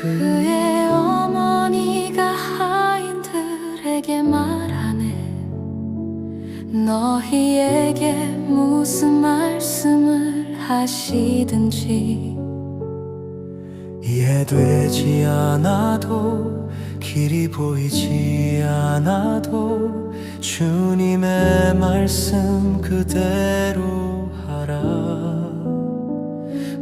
그의 어머니가 하인들에게 말하네. 너희에게 무슨 말씀을 하시든지. 이해되지 않아도 길이 보이지 않아도 말씀 그대로 하라.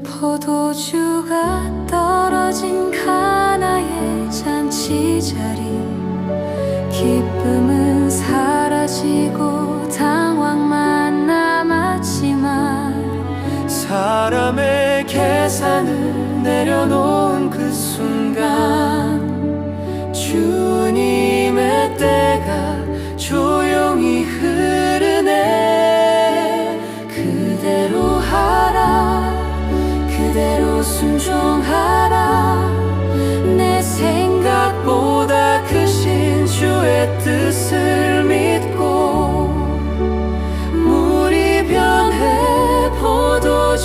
포도주가 떨어진 가나의 잔치 자리. 기쁨은 사라지고 당황만 남았지만 사람의 계산을 내려놓은 그 순간 주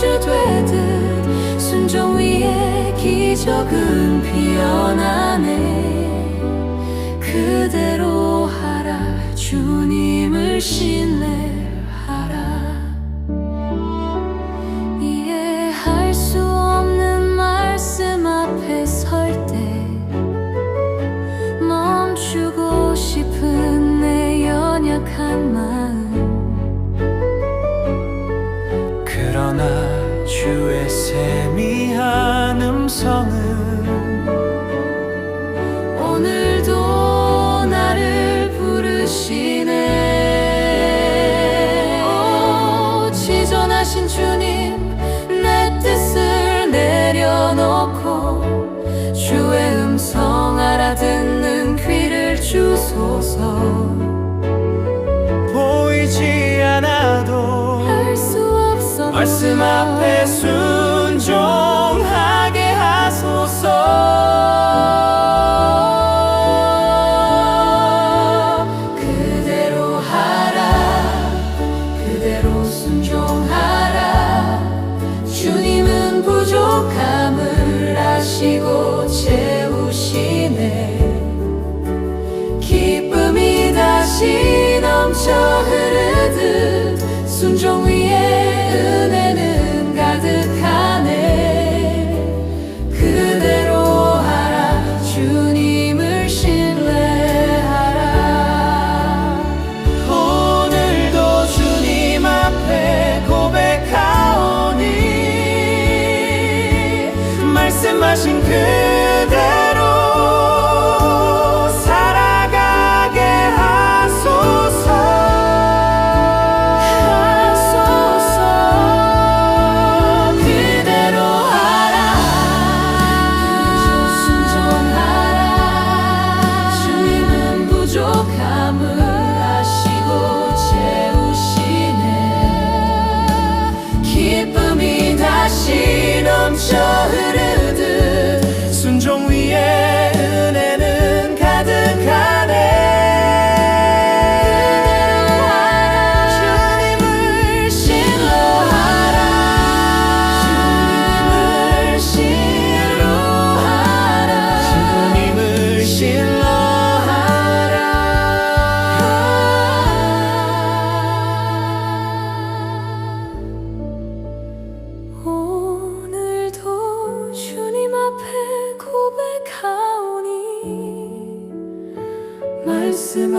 포도주 되듯 순종 위에 기적은 피어나네. 그대로 하라 주님을 신뢰하라. 이해할 수 없는 말씀 앞에 설 때 멈추고 싶은 내 연약한 마 음성은 오늘도 나를 부르시네. 오, 지존하신 주님 내 뜻을 내려놓고 주의 음성 알아듣는 귀를 주소서. 보이지 않아도 할 수 없어 말씀 앞에 순 기쁨이 다시 넘쳐 흐르듯 순종 위에 은혜는 가득하네. 그대로 하라 주님을 신뢰하라. 오늘도 주님 앞에 고백하오니 말씀하신 그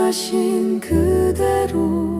하신 그대로